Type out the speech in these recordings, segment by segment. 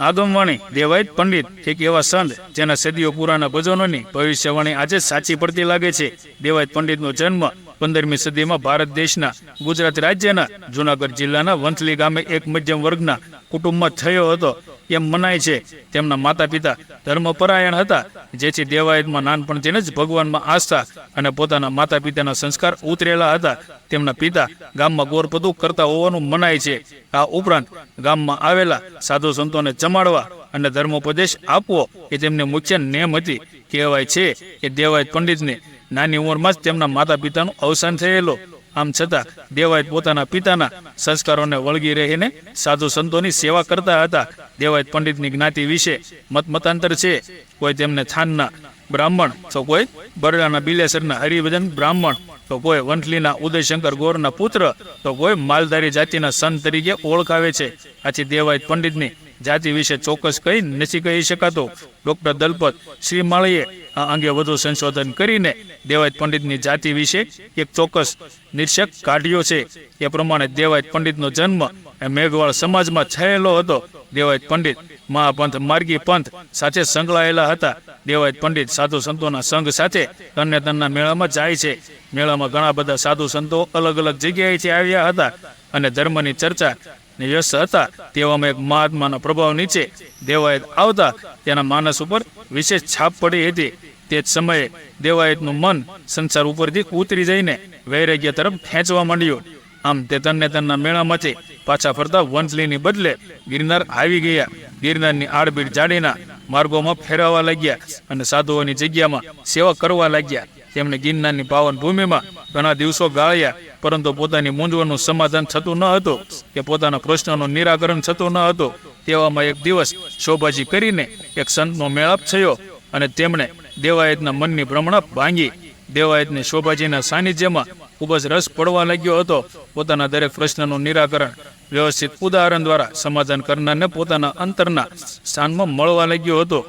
આગમવાણી દેવાયત પંડિત, એક એવા સંત જેના સદીઓ પુરાના ભજનોની ભવિષ્યવાણી આજે સાચી પડતી લાગે છે. દેવાયત પંડિતનો જન્મ પંદરમી સદીમાં ભારત દેશના ગુજરાત રાજ્યના જુનાગઢ જિલ્લાના વંથલી ગામે એક મધ્યમ વર્ગના કુટુંબમાં થયો હતો. એમ મનાય છે. તેમના માતા પિતા ધર્મપરાયણ હતા. જેથી દેવાયતમાં નાનપણથી જ ભગવાનમાં આસ્થા અને પોતાના માતા પિતાના સંસ્કાર ઉતરેલા હતા. તેમના પિતા ગામમાં ગોરપદુક કરતા હોવાનું મનાય છે. આ ઉપરાંત ગામમાં આવેલા સાધુ સંતોને જમાડવા અને ધર્મોપદેશ આપવો એ તેમની મુખ્ય નેમ હતી. કહેવાય છે કે દેવાયત પંડિતને નાની ઉંમરમાં જ તેમના માતા પિતાનું અવસાન થયેલું. આમ છતાં દેવાયત પોતાના પિતાના સંસ્કારોને વળગી રહીને સાધુ સંતોની સેવા કરતા હતા. દેવાયત પંડિતની જ્ઞાતિ વિશે મત મતાંતર છે. કોઈ તેમને થાનના બ્રાહ્મણ, તો કોઈ બરડાના બિલેસરના હરિભજન બ્રાહ્મણ, તો કોઈ વંથલીના ઉદયશંકર ગોરના પુત્ર, તો કોઈ માલધારી જાતિના સંત તરીકે ઓળખાવે છે. આથી દેવાયત પંડિતની જાતિ વિશે ચોક્કસ કહી નથી કહી શકાતો. ડોક્ટર દલપત શ્રી માળીએ આ અંગે વધુ સંશોધન કરીને દેવાયત પંડિતની જાતિ વિશે એક ચોક્કસ નિર્શક કાઢ્યો છે. એ પ્રમાણે દેવાયત પંડિતનો જન્મ મેઘવાળ સમાજમાં થયેલો હતો. દેવાયત પંડિત મહાપંથ માર્ગી પંથ સાથે સંકળાયેલા હતા. દેવાયત પંડિત સાધુ સંતોના સંઘ સાથે તન્ને તનના મેળામાં જાય છે. મેળામાં ઘણા બધા સાધુ સંતો અલગ અલગ જગ્યાએથી આવ્યા હતા અને ધર્મની ચર્ચા ને યશ હતા. તેવામાં એક મહાત્માના પ્રભાવ નીચે દેવાયત આવતા. તેના માનસ ઉપર વિશેષ છાપ પડી હતી. તે જ સમયે દેવાયતનું મન સંસાર ઉપરથી ઉતરી જઈને વૈરાગ્ય તરફ ખેંચવા માંડ્યું. આમ તે તન્ને તનના મેળામાંથી પાછા ફરતા વંથલીની બદલે ગિરનાર આવી ગયા. ગિરનારની આડબીડ જાડીના માર્ગોમાં ફેરવવા લાગ્યા અને સાધુઓની જગ્યામાં સેવા કરવા લાગ્યા. તેમણે ગિરનારની પાવન ભૂમિમાં ઘણા દિવસો ગાળ્યા. પરંતુ પોતાની મૂંઝવણનું સમાધાન થતું ન હતું કે પોતાના પ્રશ્નનું નિરાકરણ થતું ન હતું. તેવામાં એક દિવસ શોભાજી કરીને એક સંતનો મેળાપ થયો અને તેમણે દેવાયતના મનની ભ્રમણા ભાંગી. દેવાયતને શોભાજીના સાનિધ્યમાં ખૂબ જ રસ પડવા લાગ્યો હતો. પોતાના દરેક પ્રશ્નનું નિરાકરણ વ્યવસ્થિત ઉદાહરણ દ્વારા સમાધાન કરનારને પોતાના અંતરના સ્થાનમાં મળવા લાગ્યો હતો.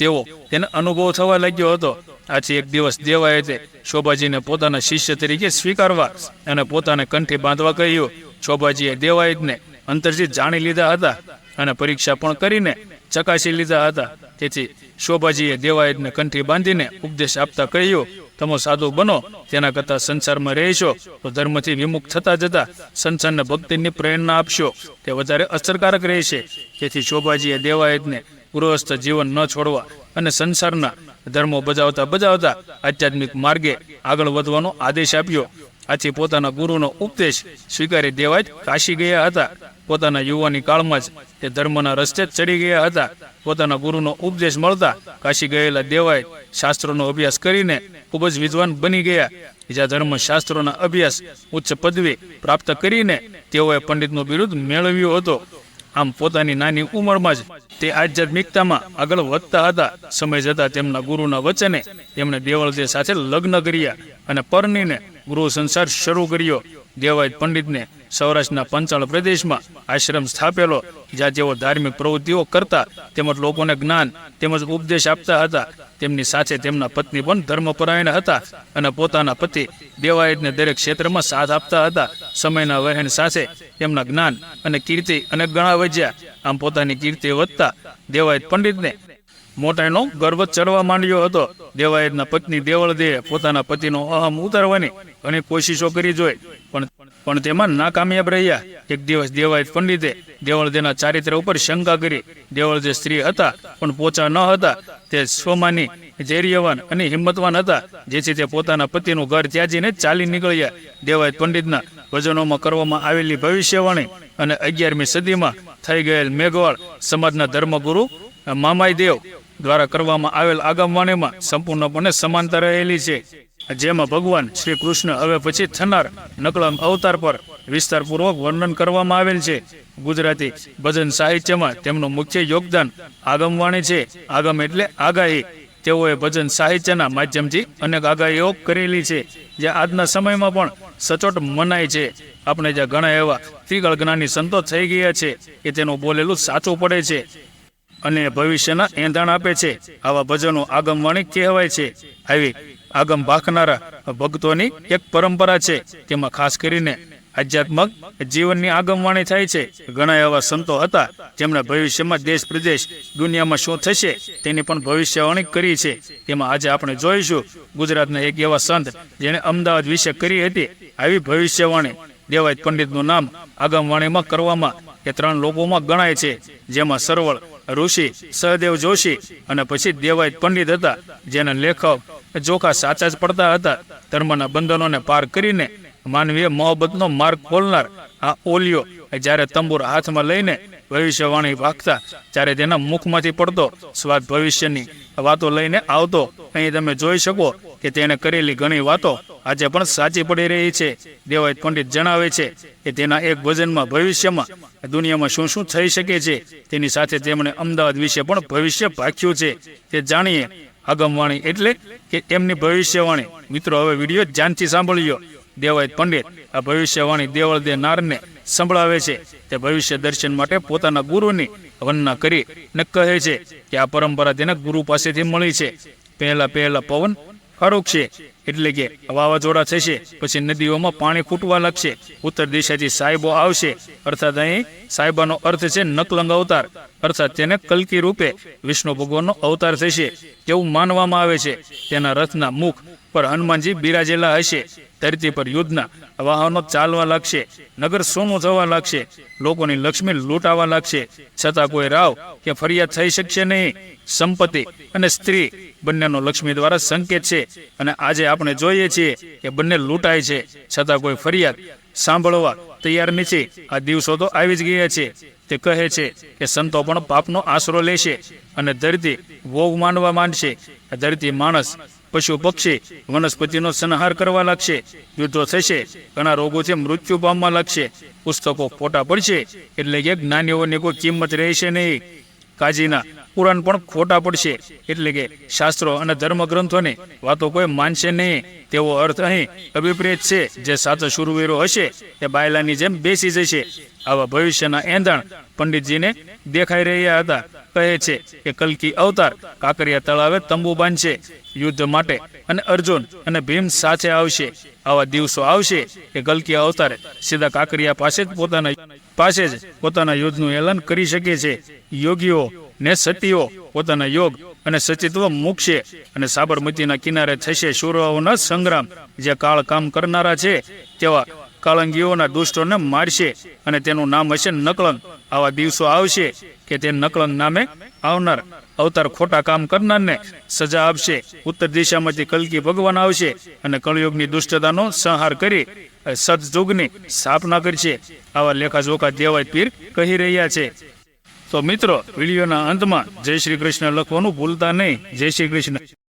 તેવો તેને અનુભવ થવા લાગ્યો હતો. આથી એક દિવસ દેવાયતે શોભાજીને પોતાના શિષ્ય તરીકે સ્વીકારવા અને પોતાને કંઠી બાંધવા કહ્યું. શોભાજીએ દેવાયતને અંતરથી જાણી લીધા હતા અને પરીક્ષા પણ કરીને ચકાસી લીધા હતા. તેથી શોભાજીએ દેવાયતને કંઠી બાંધીને ઉપદેશ આપતા કહ્યું, તમે સાધુ બનો, તેના કરતાં સંસારમાં રહેશો, તો ધર્મથી વિમુખ થતા જતા સંસારને ભક્તિની પ્રેરણા આપશો. તે વધારે અસરકારક રહેશે. તેથી શોભાજીએ દેવાયતને ગૃહસ્થ જીવન ન છોડવા અને સંસારના ધર્મો બજાવતા બજાવતા આધ્યાત્મિક માર્ગે આગળ વધવાનો આદેશ આપ્યો. આથી પોતાના ગુરુનો ઉપદેશ સ્વીકારી દેવાય કાશી ગયા હતા. પોતાના યુવાની કાળમાં જ તે ધર્મના રસ્તે જ ચડી ગયા હતા. પોતાના ગુરુનો ઉપદેશ મળતા કાશી ગયેલા દેવાય શાસ્ત્રોનો અભ્યાસ કરીને ખૂબ જ વિદ્વાન બની ગયા. બીજા ધર્મ શાસ્ત્રોના અભ્યાસ ઉચ્ચ પદવી પ્રાપ્ત કરીને તેઓએ પંડિતનો બિરુદ મેળવ્યો હતો. આમ પોતાની નાની ઉંમરમાં જ તે આધ્યાત્મિકતામાં આગળ વધતા હતા. સમય જતાં તેમના ગુરુના વચને તેમણે દેવળદેવ સાથે લગ્ન કર્યા અને પરણીને ગૃહ સંસાર શરૂ કર્યો. દેવાય પંડિતને સૌરાષ્ટ્રના પંચાળ પ્રદેશમાં આશ્રમ સ્થાપેલો, જ્યાં તેઓ ધાર્મિક પ્રવૃત્તિઓ કરતા, તેમજ લોકોને જ્ઞાન, તેમજ ઉપદેશ આપતા હતા. તેમની સાથે તેમના પત્ની પણ ધર્મપરાયણ હતા અને પોતાના પતિ દેવાયતને દરેક ક્ષેત્રમાં સાથ આપતા હતા. સમયના વહેણ સાથે તેમના જ્ઞાન અને કીર્તિ અને ગણા વધ્યા. આમ પોતાની કીર્તિ વધતા દેવાયત પંડિતને મોટાઈનો ગર્વ ચડવા માંડ્યો હતો. દેવાયતના પત્ની દેવળદેએ પોતાના પતિનો અહમ ઉતારવાની ઘણી કોશિશો કરી જોઈ. પણ પણ તેમાં નાકામયાબ રહ્યા. એક દિવસ દેવાયત પંડિતે દેવળદેના ચારિત્ર ઉપર શંકા કરી. દેવળદે સ્ત્રી હતા, પણ પોચા ન હતા. તે સ્વમાની ધૈર્યવાન અને હિંમતવાન હતા. જેથી તે પોતાના પતિનું ઘર ત્યાજીને ચાલી નીકળ્યા. દેવાયત પંડિતના ભજનોમાં કરવામાં આવેલી ભવિષ્યવાણી અને અગિયારમી સદીમાં થઈ ગયેલ મેઘવાળ સમાજના ધર્મગુરુ મામાઈ દેવ દ્વારા કરવામાં આવેલ આગમવાણીમાં સંપૂર્ણપણે સમાનતા રહેલી છે. જેમાં ભગવાન શ્રી કૃષ્ણ હવે પછી થનાર નકળંગ અવતાર પર વિસ્તારપૂર્વક વર્ણન કરવામાં આવેલ છે. ગુજરાતી ભજન સાહિત્યમાં તેમનું મુખ્ય યોગદાન આગમવાણી છે. આગમ એટલે આગાહી. તેઓએ ભજન સાહિત્યના માધ્યમથી અનેક આગાહીઓ કરેલી છે. જે આજના સમયમાં પણ સચોટ મનાય છે. આપણે જ્યાં ઘણા એવા ત્રિગળ જ્ઞાની સંતો થઈ ગયા છે કે તેનું બોલેલું સાચું પડે છે. અને ભવિષ્યના એંધાણ આપે છે. આવા ભજનો આગમવાણી કહેવાય છે. આવી આગમ ભાખનારા ભક્તોની એક પરંપરા છે. તેમાં ખાસ કરીને આધ્યાત્મક જીવનની આગમવાણી થાય છે. ઘણા એવા સંતો હતા, જેમણે ભવિષ્યમાં દેશ પ્રદેશ દુનિયામાં શું થશે તેની પણ ભવિષ્યવાણી કરી છે. તેમાં આજે આપણે જોઈશું ગુજરાતના એક એવા સંત, જેણે અમદાવાદ વિશે કરી હતી. આવી ભવિષ્યવાણી દેવાય પંડિતનું નામ આગમવાણીમાં કરવામાં એ ત્રણ લોકોમાં ગણાય છે. જેમાં સરવળ ઋષિ, સહદેવ જોશી અને પછી દેવાયત પંડિત હતા, જેના લેખક જોખા સાચા જ પડતા હતા. ધર્મના બંધનોને પાર કરીને માનવીય મોહબ્બતનો માર્ગ ખોલનાર આ ઓલિયો જ્યારે તંબુર હાથમાં લઈને ભવિષ્યવાણી વાગતા, ત્યારે તેના મુખમાંથી પડતો સ્વાદ ભવિષ્યની વાતો લઈને આવતો. અહીં તમે જોઈ શકો કે તેણે કરેલી ઘણી વાતો આજે પણ સાચી પડી રહી છે. દેવાયત પંડિત જણાવે છે કે તેના એક ભજનમાં ભવિષ્યમાં દુનિયામાં શું શું થઈ શકે છે, તેની સાથે તેમણે અમદાવાદ વિશે પણ ભવિષ્ય ભાખ્યું છે. તે જાણીએ આગમવાણી એટલે કે એમની ભવિષ્યવાણી. મિત્રો, હવે વીડિયો ધ્યાનથી સાંભળ્યો. દેવાયત પંડિત આ ભવિષ્યવાણી દેવળ દેનારને સંભળાવે છે. તે ભવિષ્ય દર્શન માટે પોતાના ગુરુની વંદના કરી ને કહે છે કે આ પરંપરા તેના ગુરુ પાસેથી મળી છે. પહેલા પહેલા પવન ફારૂકશે એટલે કે વાવાઝોડા થશે, પછી નદીઓમાં પાણી ખૂટવા લાગશે. ઉત્તર દિશાથી સાહેબો આવશે. અર્થાત અહીં સાહેબાનો અર્થ છે નકલંગ અવતાર. અર્થાત તેને કલ્કી રૂપે વિષ્ણુ ભગવાનનો અવતાર થશે એવું માનવામાં આવે છે. તેના રથના મુખ પર હનુમાનજી બિરાજેલા હશે. ધરતી પર યુદ્ધના વાહનો ચાલવા લાગશે. નગર સોનું થવા લાગશે. લોકોની લક્ષ્મી લૂંટાવા લાગશે. છતાં કોઈ રાવ કે ફરિયાદ થઈ શકશે નહીં. સંપત્તિ અને સ્ત્રી બંનેનો લક્ષ્મી દ્વારા સંકેત છે અને આજે આપણે જોઈએ છીએ કે બંને લૂંટાય છે. છતાં કોઈ ફરિયાદ સાંભળવા તૈયાર નથી. આ દિવસો તો આવી જ ગયા છે. તે કહે છે કે સંતો પણ પાપનો આશરો લેશે અને ધરતી વોગ માનવા માંડશે. દર્દી માણસ, પશુ પક્ષી, વનસ્પતિનો સંહાર કરવા લાગશે યુદ્ધો થશે, ઘણા રોગોથી મૃત્યુ પામવા લાગશે. પુસ્તકો ફોટા પડશે, એટલે કે જ્ઞાનીઓની કોઈ કિંમત રહેશે નહીં. કાજીના પુરાણ પણ ખોટા પડશે. એટલે કે શાસ્ત્રો અને ધર્મગ્રંથોની વાતો કોઈ માનશે નહીં. તેવો અર્થ અહીં અભિપ્રેત છે. જે સાચો શુરવીરો હશે તે બાયલાની જેમ બેસી જશે. આવા ભવિષ્યના એંધાણ પંડિતજીને દેખાઈ રહ્યા હતા. કહે છે કે કલકી અવતાર કાંકરિયા તળાવે તંબુ બાંધશે. યુદ્ધ માટે અને અર્જુન અને ભીમ સાથે આવશે. આવા દિવસો આવશે કે કલકી અવતાર સીધા કાંકરિયા પાસે જ પોતાના પાસે જ પોતાના યુદ્ધનું એલાન કરી શકે છે. યોગીઓ ને સતીઓ પોતાના યોગ અને સચિત્વ મૂકશે અને સાબરમતીના કિનારે થશે શુરાઓના સંગ્રામ. જે કાળ કામ કરનારા છે, તેવા કાળંગીઓના દુષ્ટોને મારશે અને તેનું નામ હશે નકલંગ. આવા દિવસો આવશે કે તે નકલંગ નામે આવનાર. અવતાર ખોટા કામ કરનારને સજા આપશે. ઉત્તર દિશામાંથી કલકી ભગવાન આવશે અને કળયુગની દુષ્ટતાનો સંહાર કરી સતયુગની સ્થાપના કરશે. આવા લેખાજોખા દેવાય પીર કહી રહ્યા છે. તો મિત્રો વિડીયોના અંતમાં જય શ્રી કૃષ્ણ લખવાનું ભૂલતા નહીં. જય શ્રી કૃષ્ણ.